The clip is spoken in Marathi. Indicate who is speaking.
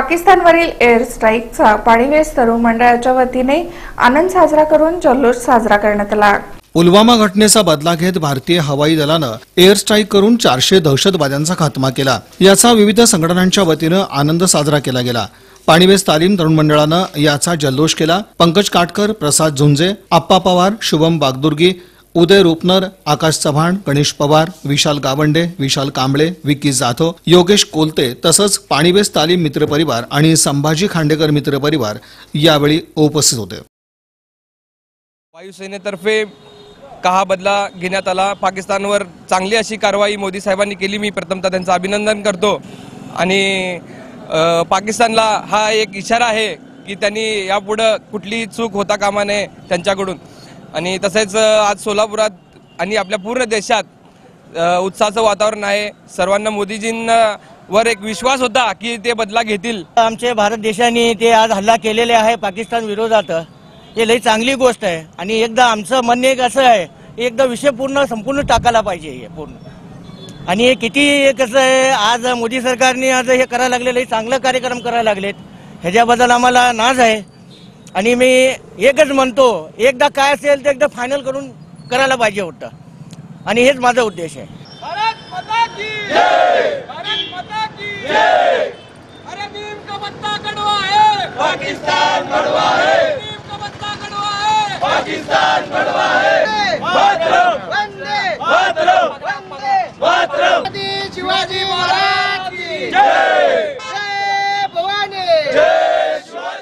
Speaker 1: पाकिस्तानवरील एअर स्ट्राईकचा पाणीवेस तरुण मंडळाच्या वतीने आनंद साजरा करून जल्लोष साजरा करण्यात आला.
Speaker 2: पुलवामा घटनेचा बदला घेत भारतीय हवाई दलानं एअर स्ट्राईक करून चारशे दहशतवाद्यांचा खात्मा केला. याचा विविध संघटनांच्या वतीनं आनंद साजरा केला गेला. पाणीवेस तालीम तरुण मंडळानं याचा जल्लोष केला. पंकज काटकर प्रसाद झुंजे आप्पा पवार शुभम बागदुर्गी उदय रुपनर आकाश चव्हाण गणेश पवार विशाल गावंडे विशाल कांबळे विकी जाधव योगेश कोलते तसंच पाणीबेस तालीम मित्रपरिवार आणि संभाजी खांडेकर मित्रपरिवार यावेळी उपस्थित होते.
Speaker 3: वायुसेनेतर्फे का हा बदला घेण्यात आला. पाकिस्तानवर चांगली अशी कारवाई मोदी साहेबांनी केली. मी प्रथमतः त्यांचं अभिनंदन करतो. आणि पाकिस्तानला हा एक इशारा आहे की त्यांनी यापुढं कुठलीही चूक होता कामा नये त्यांच्याकडून. आणि तसेच आज सोलापुरात आणि आपल्या पूर्ण देशात उत्साहाचं वातावरण आहे. सर्वांना मोदीजींना वर एक विश्वास होता की ते बदला घेतील.
Speaker 4: आमचे भारत देशाने ते आज हल्ला केलेले आहे पाकिस्तान विरोधात. हे लई चांगली गोष्ट आहे. आणि एकदा आमचं म्हणणं एक असं आहे एकदा विषय पूर्ण संपूर्ण टाकायला पाहिजे हे पूर्ण. आणि हे किती कसं आहे आज मोदी सरकारने आज हे करायला लागले लई चांगलं कार्यक्रम करायला लागलेत. ह्याच्याबद्दल आम्हाला नाज आहे. आणि मी एकच म्हणतो एकदा काय असेल ते एकदा फायनल करून करायला पाहिजे होतं. आणि हेच माझा उद्देश आहे.
Speaker 5: भारत माता की जय! भारत माता की जय! अरे नीम का पत्ता कड़वा है! पाकिस्तान कड़वा है! नीम का पत्ता कड़वा है! पाकिस्तान कड़वा है! मातरम वंदे! मातरम वंदे! मातरम शिवाजी